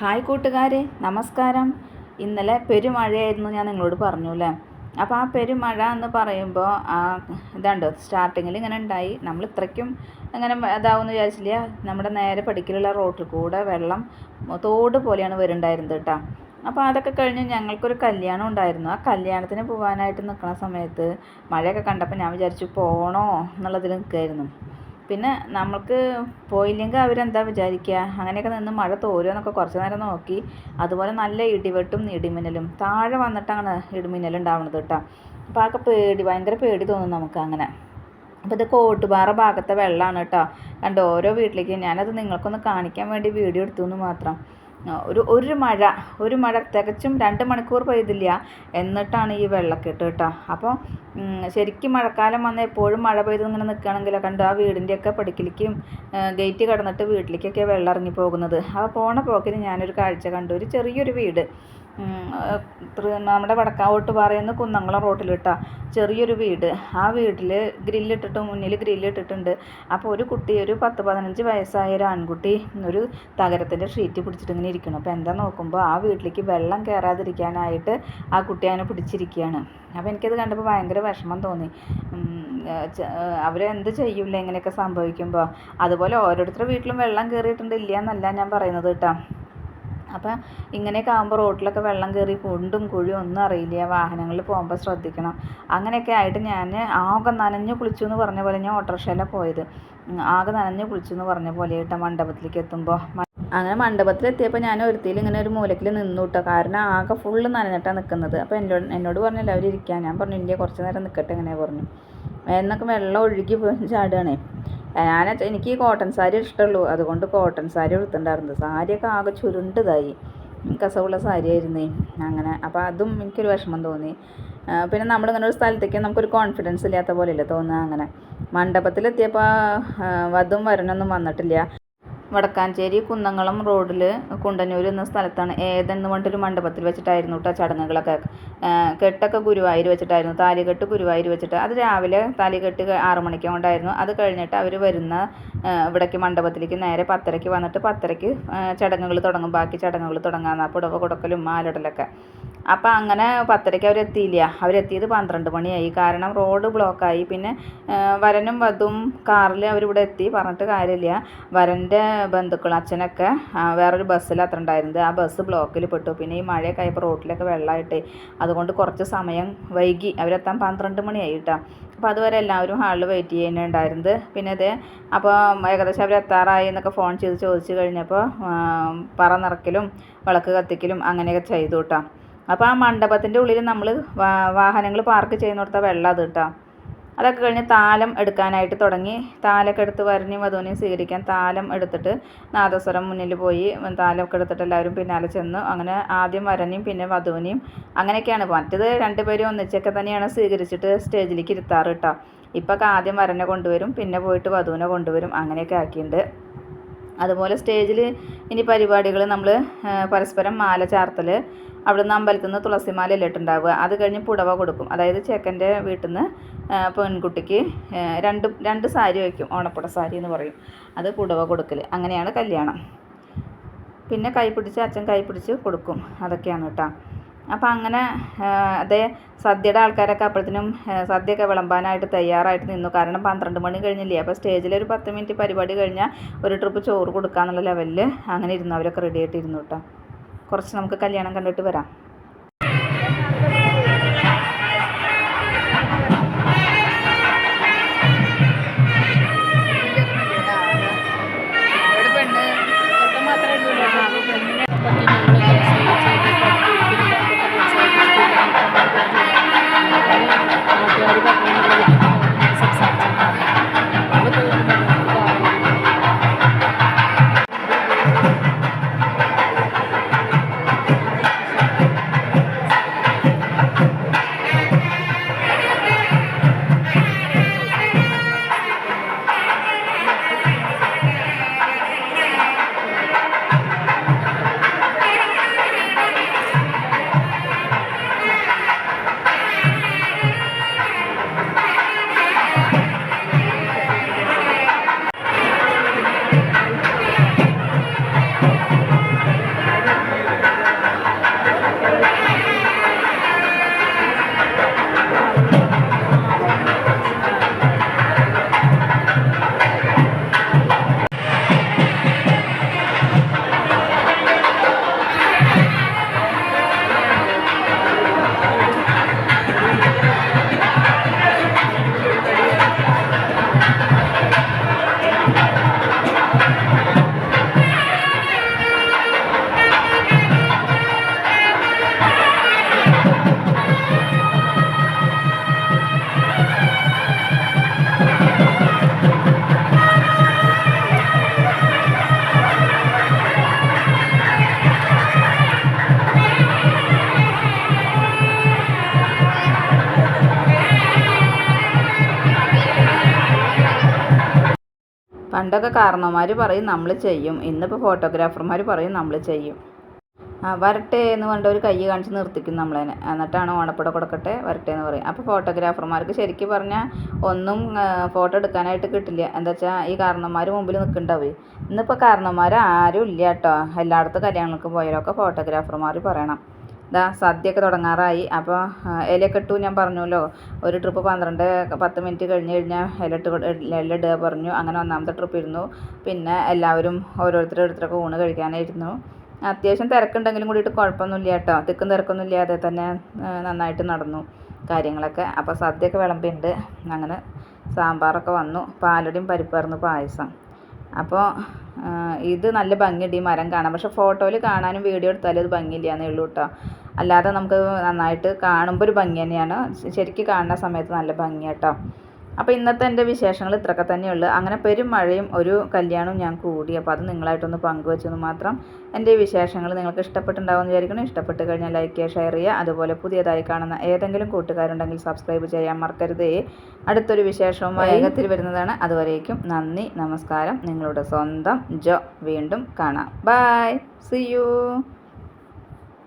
Hi കൂട്ടുകാരെ നമസ്കാരം. ഇന്നലെ പെരുമഴയായിരുന്നു ഞാൻ നിങ്ങളോട് പറഞ്ഞു അല്ലേ അപ്പോൾ ആ പെരുമഴ എന്ന് പറയുമ്പോൾ ആ ഇതുണ്ട് സ്റ്റാർട്ടിങ്ങിൽ ഇങ്ങനെ ഉണ്ടായി. നമ്മൾ ഇത്രയ്ക്കും അങ്ങനെ ഇതാവുമെന്ന് വിചാരിച്ചില്ല. നമ്മുടെ നേരെ പടിക്കലുള്ള റോട്ടിൽ കൂടെ വെള്ളം തോട് പോലെയാണ് വരുന്നുണ്ടായിരുന്നത് കേട്ടോ. അപ്പോൾ അതൊക്കെ കഴിഞ്ഞ് ഞങ്ങൾക്കൊരു കല്യാണം ഉണ്ടായിരുന്നു. ആ കല്യാണത്തിന് പോകാനായിട്ട് നിൽക്കുന്ന സമയത്ത് മഴയൊക്കെ കണ്ടപ്പോൾ ഞാൻ വിചാരിച്ചു പോകണോ എന്നുള്ളതിൽ നിൽക്കുമായിരുന്നു പിന്നെ നമ്മൾക്ക് പോയില്ലെങ്കിൽ അവരെന്താ വിചാരിക്കുക? അങ്ങനെയൊക്കെ നിന്ന് മഴ തോരുമെന്നൊക്കെ കുറച്ച് നേരം നോക്കി. അതുപോലെ നല്ല ഇടിവെട്ടും ഇടിമിന്നലും. താഴെ വന്നിട്ടാണ് ഇടിമിന്നലുണ്ടാവുന്നത് കേട്ടോ. അപ്പോൾ ആകെ പേടി ഭയങ്കര പേടി തോന്നും നമുക്ക് അങ്ങനെ. അപ്പോൾ ഇത് കോട്ടുപാറ ഭാഗത്തെ വെള്ളമാണ് കേട്ടോ. കണ്ടോ ഓരോ വീട്ടിലേക്ക് ഞാനത് നിങ്ങൾക്കൊന്ന് കാണിക്കാൻ വേണ്ടി വീഡിയോ എടുത്തു എന്ന് മാത്രം. ഒരു ഒരു മഴ ഒരു മഴ തികച്ചും രണ്ട് മണിക്കൂർ പെയ്തില്ല. എന്നിട്ടാണ് ഈ വെള്ളക്കെട്ട് കേട്ടോ. അപ്പോൾ ശരിക്കും മഴക്കാലം വന്നാൽ എപ്പോഴും മഴ പെയ്ത് ഇങ്ങനെ നിൽക്കുകയാണെങ്കിൽ കണ്ടു ആ വീടിന്റെയൊക്കെ പടിക്കലേക്കും ഗേറ്റ് കടന്നിട്ട് വീട്ടിലേക്കൊക്കെ വെള്ളം ഇറങ്ങി പോകുന്നത്. അപ്പോൾ പോണ പോക്കിന് ഞാനൊരു കാഴ്ച കണ്ടു. ഒരു ചെറിയൊരു വീട്. നമ്മുടെ വടക്കാവോട്ട് പറയുന്ന കുന്നംകുളം റോട്ടിലിട്ട ചെറിയൊരു വീട്. ആ വീട്ടിൽ ഗ്രില്ലിട്ടിട്ട് മുന്നിൽ ഗ്രില്ലിട്ടിട്ടുണ്ട്. അപ്പോൾ ഒരു കുട്ടി ഒരു പത്ത് പതിനഞ്ച് വയസ്സായ ഒരു ആൺകുട്ടി ഒരു തകരത്തിന്റെ ഷീറ്റ് പിടിച്ചിട്ട് ഇങ്ങനെ ഇരിക്കണം അപ്പോൾ എന്താ നോക്കുമ്പോൾ ആ വീട്ടിലേക്ക് വെള്ളം കയറാതിരിക്കാനായിട്ട് ആ കുട്ടി അതിനെ പിടിച്ചിരിക്കുകയാണ്. അപ്പോൾ എനിക്കത് കണ്ടപ്പോൾ ഭയങ്കര വിഷമം തോന്നി. അവരെന്ത് ചെയ്യൂല ഇങ്ങനെയൊക്കെ സംഭവിക്കുമ്പോൾ അതുപോലെ ഓരോരുത്തരുടെ വീട്ടിലും വെള്ളം കയറിയിട്ടുണ്ട് ഇല്ല എന്നല്ല ഞാൻ പറയുന്നത് കേട്ടോ. അപ്പം ഇങ്ങനെയൊക്കെ ആകുമ്പോൾ റോട്ടിലൊക്കെ വെള്ളം കയറി കുണ്ടും കുഴിയും ഒന്നും അറിയില്ല. വാഹനങ്ങളിൽ പോകുമ്പോൾ ശ്രദ്ധിക്കണം. അങ്ങനെയൊക്കെ ആയിട്ട് ഞാൻ ആകെ നനഞ്ഞു കുളിച്ചു എന്ന് പറഞ്ഞ പോലെ ഞാൻ ഓട്ടോറിക്ഷയിലാണ് പോയത്. ആകെ നനഞ്ഞു കുളിച്ചു എന്ന് പറഞ്ഞ പോലെ കേട്ടോ മണ്ഡപത്തിലേക്ക് എത്തുമ്പോൾ അങ്ങനെ മണ്ഡപത്തിലെത്തിയപ്പോൾ ഞാൻ ഒരുത്തിയിൽ ഇങ്ങനെ ഒരു മൂലക്കിൽ നിന്നു കേട്ടോ കാരണം ആകെ ഫുള്ള് നനഞ്ഞിട്ടാണ് നിൽക്കുന്നത് അപ്പോൾ എന്നോട് എന്നോട് പറഞ്ഞല്ലോ ഇരിക്കാൻ ഞാൻ പറഞ്ഞു ഇല്ല കുറച്ച് നേരം നിൽക്കട്ടെ ഇങ്ങനെ പറഞ്ഞു. എന്നൊക്കെ വെള്ളം ഒഴുകി ചാടുകയാണേ ഞാൻ എനിക്ക് കോട്ടൺ സാരി ഇഷ്ടമുള്ളൂ അതുകൊണ്ട് കോട്ടൺ സാരി എടുത്തിട്ടുണ്ടായിരുന്നു സാരിയൊക്കെ ആകെ ചുരുണ്ടതായി. കസവുള്ള സാരിയായിരുന്നേ. അങ്ങനെ. അപ്പോൾ അതും എനിക്കൊരു വിഷമം തോന്നി. പിന്നെ നമ്മളിങ്ങനെ ഒരു സ്ഥലത്തേക്ക് നമുക്കൊരു കോൺഫിഡൻസ് ഇല്ലാത്ത പോലെയല്ലേ തോന്നുക? അങ്ങനെ. മണ്ഡപത്തിലെത്തിയപ്പോൾ വധും വരനൊന്നും വന്നിട്ടില്ല. വടക്കാഞ്ചേരി കുന്നംകുളം റോഡിൽ കുണ്ടന്നൂർ എന്ന സ്ഥലത്താണ് ഏതെന്ന് പറഞ്ഞിട്ടൊരു മണ്ഡപത്തിൽ വെച്ചിട്ടായിരുന്നു കേട്ടോ ചടങ്ങുകളൊക്കെ. കെട്ടൊക്കെ ഗുരുവായൂർ വെച്ചിട്ടായിരുന്നു. താലികെട്ട് ഗുരുവായൂർ വെച്ചിട്ട് അത് രാവിലെ താലികെട്ട് ആറു മണിക്ക് കൊണ്ടായിരുന്നു. അത് കഴിഞ്ഞിട്ട് അവർ വരുന്ന ഇവിടേക്ക് മണ്ഡപത്തിലേക്ക് നേരെ പത്തരയ്ക്ക് വന്നിട്ട് പത്തരയ്ക്ക് ചടങ്ങുകൾ തുടങ്ങും. ബാക്കി ചടങ്ങുകൾ തുടങ്ങാമെന്നാണ് പുടവ കൊടുക്കലും മാലിടലൊക്കെ. അപ്പം അങ്ങനെ പത്തരയ്ക്ക് അവരെത്തിയില്ല. അവരെത്തിയത് പന്ത്രണ്ട് മണിയായി. കാരണം റോഡ് ബ്ലോക്കായി. പിന്നെ വരനും വധുവും കാറിൽ അവരിവിടെ എത്തി. പറഞ്ഞിട്ട് കാര്യമില്ല. വരന്റെ ബന്ധുക്കൾ അച്ഛനൊക്കെ വേറൊരു ബസ്സിൽ അത്ര ഉണ്ടായിരുന്നത്. ആ ബസ് ബ്ലോക്കിൽ പെട്ടു. പിന്നെ ഈ മഴയൊക്കെ ആയപ്പോൾ റോട്ടിലൊക്കെ വെള്ളമായിട്ട്. അതുകൊണ്ട് കുറച്ച് സമയം വൈകി. അവരെത്താൻ പന്ത്രണ്ട് മണിയായി കേട്ടോ. അപ്പോൾ അതുവരെ എല്ലാവരും ഹാളിൽ വെയിറ്റ് ചെയ്യുന്നുണ്ടായിരുന്നത് പിന്നെ ഇത് അപ്പോൾ ഏകദേശം അവർ എത്താറായി എന്നൊക്കെ ഫോൺ ചെയ്ത് ചോദിച്ചു കഴിഞ്ഞപ്പോൾ പറ നിറക്കലും വിളക്ക് കത്തിക്കലും അങ്ങനെയൊക്കെ ചെയ്തു കേട്ടോ. അപ്പോൾ ആ മണ്ഡപത്തിന്റെ ഉള്ളിൽ നമ്മൾ വാഹനങ്ങൾ പാർക്ക് ചെയ്യുന്നിടത്ത വെള്ളം അത് കേട്ടോ അതൊക്കെ കഴിഞ്ഞ് താലം എടുക്കാനായിട്ട് തുടങ്ങി. താലൊക്കെ എടുത്ത് വരഞ്ഞ് വധുവിനെയും സ്വീകരിക്കാൻ താലം എടുത്തിട്ട് നാദസ്വരം മുന്നിൽ പോയി. താലമൊക്കെ എടുത്തിട്ട് എല്ലാവരും പിന്നാലെ ചെന്നു. അങ്ങനെ ആദ്യം വരനെയും പിന്നെ വധുവിനെയും അങ്ങനെയൊക്കെയാണ്. മറ്റത് രണ്ടുപേരും ഒന്നിച്ചൊക്കെ തന്നെയാണ് സ്വീകരിച്ചിട്ട് സ്റ്റേജിലേക്ക് ഇരുത്താറ് കേട്ടോ ഇപ്പോൾ ആദ്യം വരനെ കൊണ്ടുവരും പിന്നെ പോയിട്ട് വധുവിനെ കൊണ്ടുവരും അങ്ങനെയൊക്കെ ആക്കിയിട്ടുണ്ട് അതുപോലെ സ്റ്റേജിൽ ഇനി പരിപാടികൾ നമ്മൾ പരസ്പരം മാല ചാർത്തൽ അവിടുന്ന് അമ്പലത്തിൽ നിന്ന് തുളസിമാല ഇല്ലിട്ടുണ്ടാവുക അത് കഴിഞ്ഞ് പുടവ കൊടുക്കും. അതായത് ചെക്കന്റെ വീട്ടിൽ നിന്ന് പെൺകുട്ടിക്ക് രണ്ട് രണ്ട് സാരി വയ്ക്കും. ഓണപ്പുട സാരി എന്ന് പറയും. അത് പുടവ കൊടുക്കൽ അങ്ങനെയാണ് കല്യാണം. പിന്നെ കൈ പിടിച്ച് അച്ഛൻ കൈ പിടിച്ച് കൊടുക്കും. അതൊക്കെയാണ് കേട്ടോ. അപ്പോൾ അങ്ങനെ അതേ സദ്യയുടെ ആൾക്കാരൊക്കെ അപ്പോഴത്തേനും സദ്യയൊക്കെ വിളമ്പാനായിട്ട് തയ്യാറായിട്ട് നിന്നു. കാരണം പന്ത്രണ്ട് മണി കഴിഞ്ഞില്ലേ? അപ്പോൾ സ്റ്റേജിൽ ഒരു പത്ത് മിനിറ്റ് പരിപാടി കഴിഞ്ഞാൽ ഒരു ട്രിപ്പ് ചോറ് കൊടുക്കാന്നുള്ള ലെവലിൽ അങ്ങനെ ഇരുന്നു അവരൊക്കെ റെഡി ആയിട്ട് ഇരുന്നു കേട്ടോ. കുറച്ച് നമുക്ക് കല്യാണം കണ്ടിട്ട് വരാം. പണ്ടൊക്കെ കാരണവന്മാർ പറയും നമ്മൾ ചെയ്യും. ഇന്നിപ്പോൾ ഫോട്ടോഗ്രാഫർമാർ പറയും നമ്മൾ ചെയ്യും. ആ വരട്ടെ എന്ന് പറഞ്ഞിട്ട് ഒരു കൈ കാണിച്ച് നിർത്തിക്കും നമ്മളതിനെ എന്നിട്ടാണ് ഓണപ്പട കൊടുക്കട്ടെ വരട്ടെ എന്ന് പറയും. അപ്പോൾ ഫോട്ടോഗ്രാഫർമാർക്ക് ശരിക്കും പറഞ്ഞാൽ ഒന്നും ഫോട്ടോ എടുക്കാനായിട്ട് കിട്ടില്ല. എന്താ വെച്ചാൽ ഈ കാരണന്മാർ മുമ്പിൽ നിൽക്കണ്ടാവേ. ഇന്നിപ്പോൾ കാരണന്മാർ ആരും ഇല്ല കേട്ടോ. എല്ലായിടത്തും കല്യാണങ്ങൾക്ക് പോയവരൊക്കെ ഫോട്ടോഗ്രാഫർമാർ പറയണം. ഇതാ സദ്യയൊക്കെ തുടങ്ങാറായി. അപ്പോൾ ഇലയൊക്കെ ഇട്ടു ഞാൻ പറഞ്ഞല്ലോ ഒരു ട്രിപ്പ് പന്ത്രണ്ട് പത്ത് മിനിറ്റ് കഴിഞ്ഞ് കഴിഞ്ഞാൽ ഇല ഇട്ട് ഇല ഇടുക പറഞ്ഞു. അങ്ങനെ ഒന്നാമത്തെ ട്രിപ്പ് ഇരുന്നു. പിന്നെ എല്ലാവരും ഓരോരുത്തർ ഓരോരുത്തരൊക്കെ ഊണ് കഴിക്കാനായിരുന്നു. അത്യാവശ്യം തിരക്കുണ്ടെങ്കിലും കൂടിയിട്ട് കുഴപ്പമൊന്നുമില്ല കേട്ടോ. തിക്കും തിരക്കൊന്നും ഇല്ലാതെ തന്നെ നന്നായിട്ട് നടന്നു കാര്യങ്ങളൊക്കെ. അപ്പോൾ സദ്യയൊക്കെ വിളമ്പിണ്ട് അങ്ങനെ സാമ്പാറൊക്കെ വന്നു. പാലടിയും പരിപ്പായിരുന്നു പായസം. അപ്പോൾ ഇത് നല്ല ഭംഗിയുണ്ട് ഈ മരം കാണാൻ. പക്ഷെ ഫോട്ടോയിൽ കാണാനും വീഡിയോ എടുത്താലും അത് ഭംഗിയില്ല എന്നേ ഉള്ളൂ കേട്ടോ. അല്ലാതെ നമുക്ക് നന്നായിട്ട് കാണുമ്പോൾ ഒരു ഭംഗി തന്നെയാണ്. ശരിക്കും കാണുന്ന സമയത്ത് നല്ല ഭംഗിയാണ് കേട്ടോ അപ്പോൾ ഇന്നത്തെ എന്റെ വിശേഷങ്ങൾ ഇത്രയൊക്കെ തന്നെയുള്ളൂ. അങ്ങനെ പെരും മഴയും ഒരു കല്യാണവും ഞാൻ കൂടി. അപ്പോൾ അത് നിങ്ങളായിട്ടൊന്ന് പങ്കുവെച്ചെന്ന് മാത്രം എന്റെ വിശേഷങ്ങൾ നിങ്ങൾക്ക് ഇഷ്ടപ്പെട്ടുണ്ടാവുമെന്ന് വിചാരിക്കണം ഇഷ്ടപ്പെട്ട് കഴിഞ്ഞാൽ ലൈക്ക് ചെയ്യുക ഷെയർ ചെയ്യുക. അതുപോലെ പുതിയതായി കാണുന്ന ഏതെങ്കിലും കൂട്ടുകാരുണ്ടെങ്കിൽ സബ്സ്ക്രൈബ് ചെയ്യാൻ മറക്കരുതേ. അടുത്തൊരു വിശേഷവുമായി വേഗത്തിൽ വരുന്നതാണ്. അതുവരേക്കും നന്ദി നമസ്കാരം. നിങ്ങളുടെ സ്വന്തം ജോ. വീണ്ടും കാണാം. Bye C U